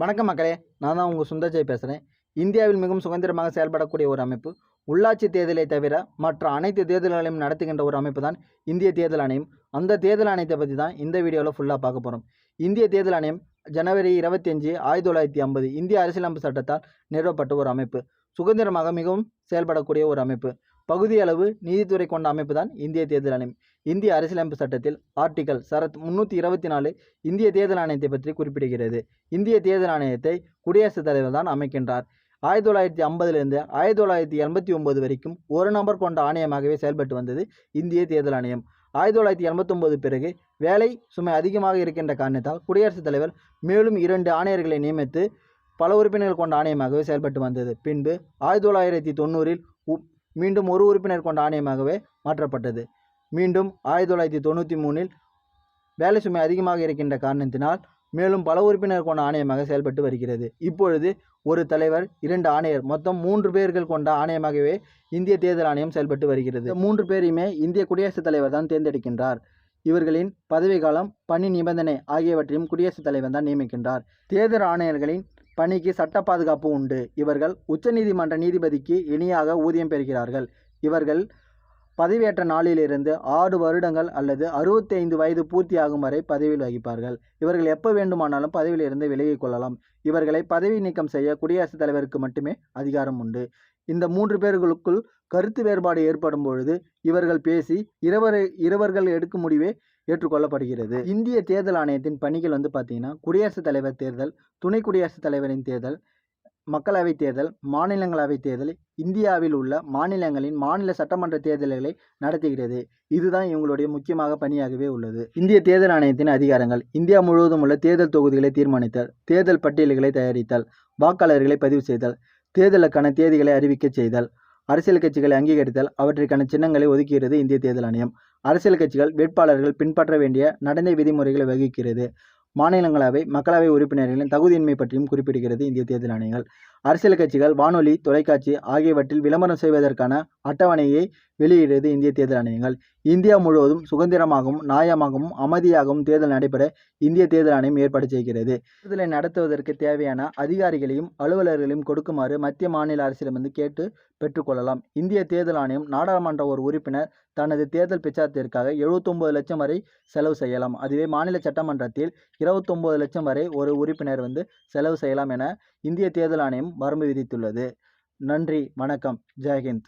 வணக்கம் மக்களே நான் தான் உங்கள் சுந்தர்ஜெய் பேசுகிறேன் இந்தியாவில் மிகவும் சுதந்திரமாக செயல்படக்கூடிய ஒரு அமைப்பு உள்ளாட்சி தேர்தலை தவிர மற்ற அனைத்து தேர்தல்களையும் நடத்துகின்ற ஒரு அமைப்பு தான் இந்திய தேர்தல் ஆணையம். அந்த தேர்தல் ஆணையத்தை பற்றி தான் இந்த வீடியோவில் ஃபுல்லாக பார்க்க போகிறோம் இந்திய தேர்தல் ஆணையம் ஜனவரி இருபத்தஞ்சு ஆயிரத்தி தொள்ளாயிரத்தி ஐம்பது இந்திய அரசியலமைப்பு சட்டத்தால் நிறுவப்பட்ட ஒரு அமைப்பு. சுதந்திரமாக மிகவும் செயல்படக்கூடிய ஒரு அமைப்பு. பகுதியளவு நீதித்துறை கொண்ட அமைப்பு தான் இந்திய தேர்தல் ஆணையம். இந்திய அரசியலமைப்பு சட்டத்தில் ஆர்டிகல் சரத் முன்னூற்றி இருபத்தி நாலு இந்திய தேர்தல் ஆணையத்தை பற்றி குறிப்பிடுகிறது. இந்திய தேர்தல் ஆணையத்தை குடியரசுத் தலைவர் தான் அமைக்கின்றார். ஆயிரத்தி தொள்ளாயிரத்தி ஐம்பதுலேருந்து ஆயிரத்தி தொள்ளாயிரத்தி எண்பத்தி ஒம்பது வரைக்கும் ஒரு நபர் கொண்ட ஆணையமாகவே செயல்பட்டு வந்தது இந்திய தேர்தல் ஆணையம். ஆயிரத்தி தொள்ளாயிரத்தி எண்பத்தொம்போது பிறகு வேலை சுமை அதிகமாக இருக்கின்ற காரணத்தால் குடியரசுத் தலைவர் மேலும் இரண்டு ஆணையர்களை நியமித்து பல உறுப்பினர்கள் கொண்ட ஆணையமாகவே செயல்பட்டு வந்தது. பின்பு ஆயிரத்தி தொள்ளாயிரத்தி தொண்ணூறில் மீண்டும் ஒரு உறுப்பினர் கொண்ட ஆணையமாகவே மாற்றப்பட்டது. மீண்டும் ஆயிரத்தி தொள்ளாயிரத்தி தொண்ணூற்றி மூணில் வேலை சுமை அதிகமாக இருக்கின்ற காரணத்தினால் மேலும் பல உறுப்பினர் கொண்ட ஆணையமாக செயல்பட்டு வருகிறது. இப்பொழுது ஒரு தலைவர் இரண்டு ஆணையர் மொத்தம் மூன்று பேர்கள் கொண்ட ஆணையமாகவே இந்திய தேர்தல் ஆணையம் செயல்பட்டு வருகிறது. மூன்று பேரையுமே இந்திய குடியரசுத் தலைவர் தான் தேர்ந்தெடுக்கின்றார். இவர்களின் பதவிக்காலம் பணி நிபந்தனை ஆகியவற்றையும் குடியரசுத் தலைவர் தான் நியமிக்கின்றார். தேர்தல் ஆணையர்களின் பணிக்கு சட்ட பாதுகாப்பு உண்டு. இவர்கள் உச்சநீதிமன்ற நீதிபதிக்கு இணையாக ஊதியம் பெறுகிறார்கள். இவர்கள் பதவியேற்ற நாளிலிருந்து ஆறு வருடங்கள் அல்லது அறுபத்தைந்து வயது பூர்த்தியாகும் வரை பதவியில் வகிப்பார்கள். இவர்கள் எப்போ வேண்டுமானாலும் பதவியிலிருந்து விலகிக் கொள்ளலாம். இவர்களை பதவி நீக்கம் செய்ய குடியரசுத் தலைவருக்கு மட்டுமே அதிகாரம் உண்டு. இந்த மூன்று பேர்களுக்குள் கருத்து வேறுபாடு ஏற்படும் பொழுது இவர்கள் பேசி இருவர் இருவர்கள் எடுக்கும் முடிவே ஏற்றுக்கொள்ளப்படுகிறது. இந்திய தேர்தல் ஆணையத்தின் பணிகள் வந்து பார்த்தீங்கன்னா குடியரசுத் தலைவர் தேர்தல் துணை குடியரசுத் தலைவரின் தேர்தல் மக்களவைத் தேர்தல் மாநிலங்களவைத் தேர்தல் இந்தியாவில் உள்ள மாநிலங்களின் மாநில சட்டமன்ற தேர்தல்களை நடத்துகிறது. இதுதான் இவங்களுடைய முக்கியமாக பணியாகவே உள்ளது. இந்திய தேர்தல் ஆணையத்தின் அதிகாரங்கள் இந்தியா முழுவதும் உள்ள தேர்தல் தொகுதிகளை தீர்மானித்தல் தேர்தல் பட்டியல்களை தயாரித்தல் வாக்காளர்களை பதிவு செய்தல் தேர்தலுக்கான தேதிகளை அறிவிக்கச் செய்தல் அரசியல் கட்சிகளை அங்கீகரித்தல் அவற்றிற்கான சின்னங்களை ஒதுக்குகிறது இந்திய தேர்தல் ஆணையம். அரசியல் கட்சிகள் வேட்பாளர்கள் பின்பற்ற வேண்டிய நடைமுறை விதிமுறைகளை வகிக்கிறது. மாநிலங்களவை மக்களவை உறுப்பினர்களின் தகுதியின்மை பற்றியும் குறிப்பிடுகிறது இந்திய தேர்தல் ஆணையங்கள். அரசியல் கட்சிகள் வானொலி தொலைக்காட்சி ஆகியவற்றில் விளம்பரம் செய்வதற்கான அட்டவணையை வெளியிடுகிறது இந்திய தேர்தல் ஆணையங்கள். இந்தியா முழுவதும் சுதந்திரமாகவும் நியாயமாகவும் அமைதியாகவும் தேர்தல் நடைபெற இந்திய தேர்தல் ஆணையம் ஏற்பாடு செய்கிறது. தேர்தலை நடத்துவதற்கு தேவையான அதிகாரிகளையும் அலுவலர்களையும் கொடுக்குமாறு மத்திய மாநில அரசிடமிருந்து கேட்டு பெற்றுக்கொள்ளலாம் இந்திய தேர்தல் ஆணையம் நாடாளுமன்ற ஒரு உறுப்பினர் தனது தேர்தல் பிரச்சாரத்திற்காக 79 லட்சம் வரை செலவு செய்யலாம். அதுவே மாநில சட்டமன்றத்தில் 29 லட்சம் வரை ஒரு உறுப்பினர் வந்து செலவு செய்யலாம் என இந்திய தேர்தல் ஆணையம் வரம்பு விதித்துள்ளது. நன்றி வணக்கம். ஜெயஹிந்த்.